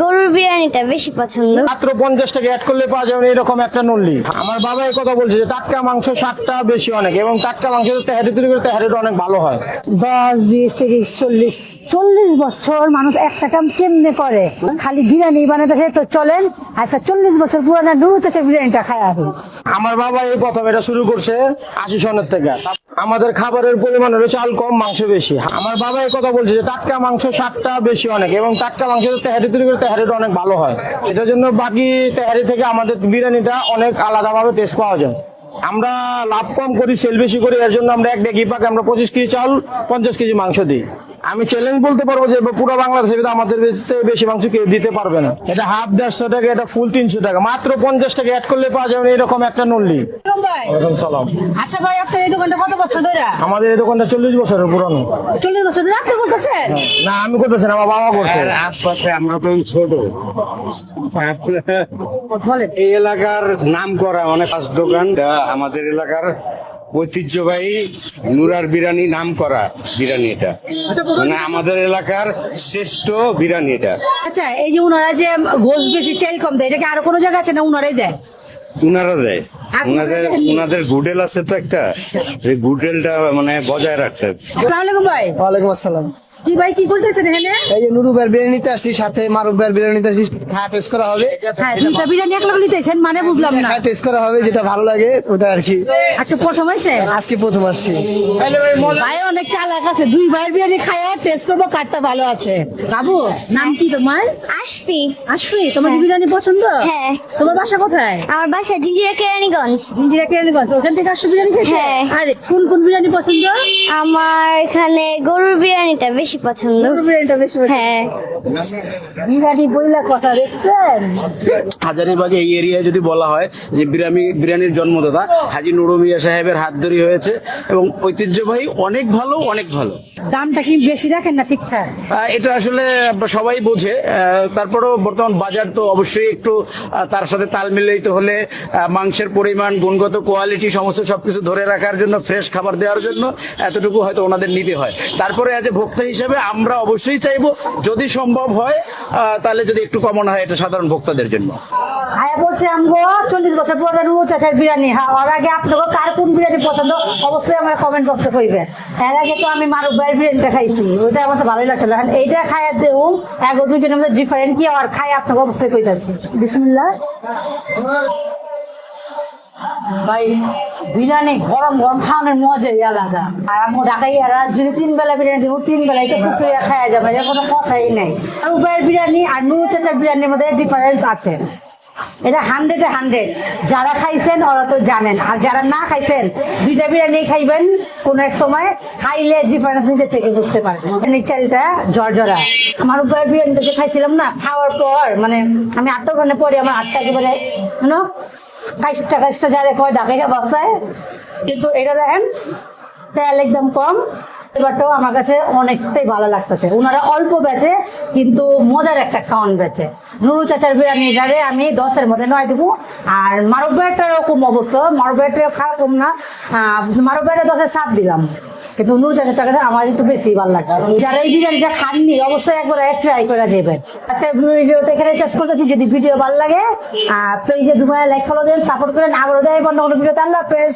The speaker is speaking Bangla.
গরুর বিরিয়ানিটা বেশি পছন্দ। মাত্র পঞ্চাশ টাকা অ্যাড করলে পাওয়া যাবে এরকম একটা নল্লি। আমার বাবা এই কথা বলছে যে টাটকা মাংস সাতটা বেশি অনেক এবং টাটকা মাংস তেহারি তৈরি করে তেহারিটা অনেক ভালো হয়। দশ বিশ থেকে চল্লিশ চল্লিশ বছর মানুষ একটা কাম কেমনে করে? খালি বিরিয়ানি বানাতে তো চলেন আচ্ছা চল্লিশ বছর পুরানা নুরু বিরিয়ানিটা খায় আসুন আমার বাবা এই প্রথম এটা শুরু করছে আশি সনের থেকে। আমাদের খাবারের পরিমাণ হলো চাল কম, মাংস বেশি। আমার বাবা এই কথা বলছে যে টাটকা মাংস সাতটা বেশি অনেক এবং টাটকা মাংস তেহারি তৈরি করে তেহারিটা অনেক ভালো হয়। এটার জন্য বাকি তেহারি থেকে আমাদের বিরিয়ানিটা অনেক আলাদাভাবে টেস্ট পাওয়া যায়। আমরা লাভ কম করি সেল বেশি করি, এর জন্য আমরা এক ডেকি পাকে আমরা পঁচিশ কেজি চাল, পঞ্চাশ কেজি মাংস দিই। আমি চ্যালেঞ্জ বলতে পারব যে পুরো বাংলাদেশের ভিতরে আমাদের বেশি মাংস কেউ দিতে পারবে না। এটা হাফ দেড়শো টাকা এটা ফুল তিনশো টাকা। মাত্র পঞ্চাশ টাকা অ্যাড করলে পাওয়া যাবে এরকম একটা নল্লি। ভাই। আচ্ছা ভাই আপনার এই দোকানটা কত বছর ধরে? আমাদের এই দোকানটা চল্লিশ বছরের পুরানো। চল্লিশ বছর ধরে আপনি করতেছেন? না আমি করতেছি না আমার বাবা করছে। আমরা তো ছোট। এই এলাকার নাম করা অনেক ফাঁস দোকান। আমাদের এলাকার ঐতিহ্যবাহী নুরার বিরানি নাম করা বিরানি এটা। মানে আমাদের এলাকার শ্রেষ্ঠ বিরানি এটা। আচ্ছা এই যে উনারা যে গোস বেশি চাইল কম দেয় এটা কি আরও কোনো জায়গা আছে না উনারাই দেয়? উনারা দেয়। উনাদের উনাদের গুডেল আছে তো একটা। সেই গুডেলটা মানে বজায় রাখছে। আসসালামু ভাই। ওয়ালাইকুম আসসালাম। কি ভাই কি করতেছেন এখানে? এই যে নুরু ভাইয়ের নিতে আসছি সাথে মারুফ ভাইয়ের নিতে আসছি খাওয়া টেস্ট করা হবে। হ্যাঁ দুইটা বিরিয়ানি এক নিতেছেন মানে বুঝলাম না। খাওয়া টেস্ট করা হবে যেটা ভালো লাগে ওটা আর কি। আজকে প্রথম আসে আজকে প্রথম আসছি। ভাই অনেক চালাক আছে দুই ভাইয়ের বিরিয়ানি খায় টেস্ট করব কারটা ভালো আছে। বাবু নাম কি তোমার? আসবি আশফি তোমার বিরিয়ানি পছন্দ? হ্যাঁ। তোমার বাসা কোথায়? আমার বাসা জিঞ্জিরা কেরানীগঞ্জ। জিঞ্জিরা কেরানীগঞ্জ ওখান থেকে আসছো বিরিয়ানি খেতে? হ্যাঁ। আরে কোন কোন বিরিয়ানি পছন্দ? আমার এখানে গরুর বিরিয়ানিটা বেশি পছন্দ। গরুর বিরিয়ানিটা বেশি পছন্দ। হ্যাঁ। বিরিয়ানি বইলা কথা দেখছেন? হাজারিবাগে এই এরিয়ায় যদি বলা হয় যে বিরিয়ানি বিরিয়ানির জন্মদাতা হাজি নুরু মিয়া সাহেবের হাত ধরে হয়েছে এবং ঐতিহ্যবাহী অনেক ভালো অনেক ভালো। দামটা কি বেশি রাখেন না ঠিকঠাক? আহ, এটা আসলে সবাই বোঝে। আহ, তারপরেও বর্তমান বাজার তো অবশ্যই একটু তার সাথে তাল মিলাইতে হলে মাংসের পরিমাণ, গুণগত কোয়ালিটি সমস্ত সব কিছু ধরে রাখার জন্য ফ্রেশ খাবার দেওয়ার জন্য এতটুকু হয়তো ওনাদের নিতে হয়। তারপরে আজ এ ভোক্তা হিসেবে আমরা অবশ্যই চাইব, যদি সম্ভব হয় তাহলে যদি একটু কমন হয়, এটা সাধারণ ভোক্তাদের জন্য। আয়া বলছে আমগো চল্লিশ বছর পুরোটা রুমু চাচার বিরিয়ানি। হ্যাঁ ওর আগে আপনাকে কার কোন বিরিয়ানি পছন্দ, অবশ্যই আমার কমেন্ট বক্সে কইবেন। এর আগে তো আমি মারুফ ভাইয়ের বিরিয়ানিটা খাইছি, ওইটা আমার ভালোই লাগছিল। এইটা খাইয়া দেও এক দুজনের মধ্যে ডিফারেন্ট কি, আর খাই আপনাকে অবশ্যই কইতাছি। বিসমিল্লাহ। ভাই, বিরিয়ানি গরম গরম খাওয়ানোর মজাই আলাদা। আর আমার ঢাকাই এরা যদি তিন বেলা বিরিয়ানি দেবো, তিন বেলায় তো কিছু খাওয়া যাবে এর কোনো কথাই নাই। আর উবাইয়ের বিরিয়ানি আর নুরু চাচার বিরিয়ানির মধ্যে ডিফারেন্স আছে। এটা হান্ড্রেডে হান্ড্রেড যারা খাইছেন, ওরা তো জানেন। আর যারা না খাইছেন, দুইটা বিরিয়ানি খাইবেন কোন এক সময়, খাইলে ডিফারেন্স নিজে থেকে বুঝতে পারবেন। এই চালটা জর্জরা। আমার উপরে বিরিয়ানিটা যে খাইছিলাম না, খাওয়ার পর মানে আমি আটটা ঘণ্টা পরে আমার আটটা একেবারে মানে কাইশটা কাইশটা যারে কয়, ডাকাইয়া বাসায়। কিন্তু এটা দেখেন, তেল একদম কম। এবারটাও আমার কাছে অনেকটাই ভালো লাগতেছে। ওনারা অল্প বেচে, কিন্তু মজার একটা খাওয়ান বেচে। নুরু চাচার বিরিয়ানিটারে আমি দশের মধ্যে নয় দেবো। আর মারব ভাইটার এরকম অবস্থা। মারব ভাইটার খারাপ না। মারব ভাইটা দশের সাত দিলাম। কিন্তু নুরু চাচার টাকাটা আমার একটু বেশি ভালো লাগছে। যারা এই বিরিয়ানিটা খাননি, অবশ্যই একবার ট্রাই করে যাবেন। আজকে ভিডিওটা এখানে শেষ করতেছি। যদি ভিডিও ভালো লাগে পেজে দুমায় লাইক ফলো দেন সাপোর্ট করেন। আবারও দেয় কোনো ভিডিওতে। আল্লাহ হাফেজ।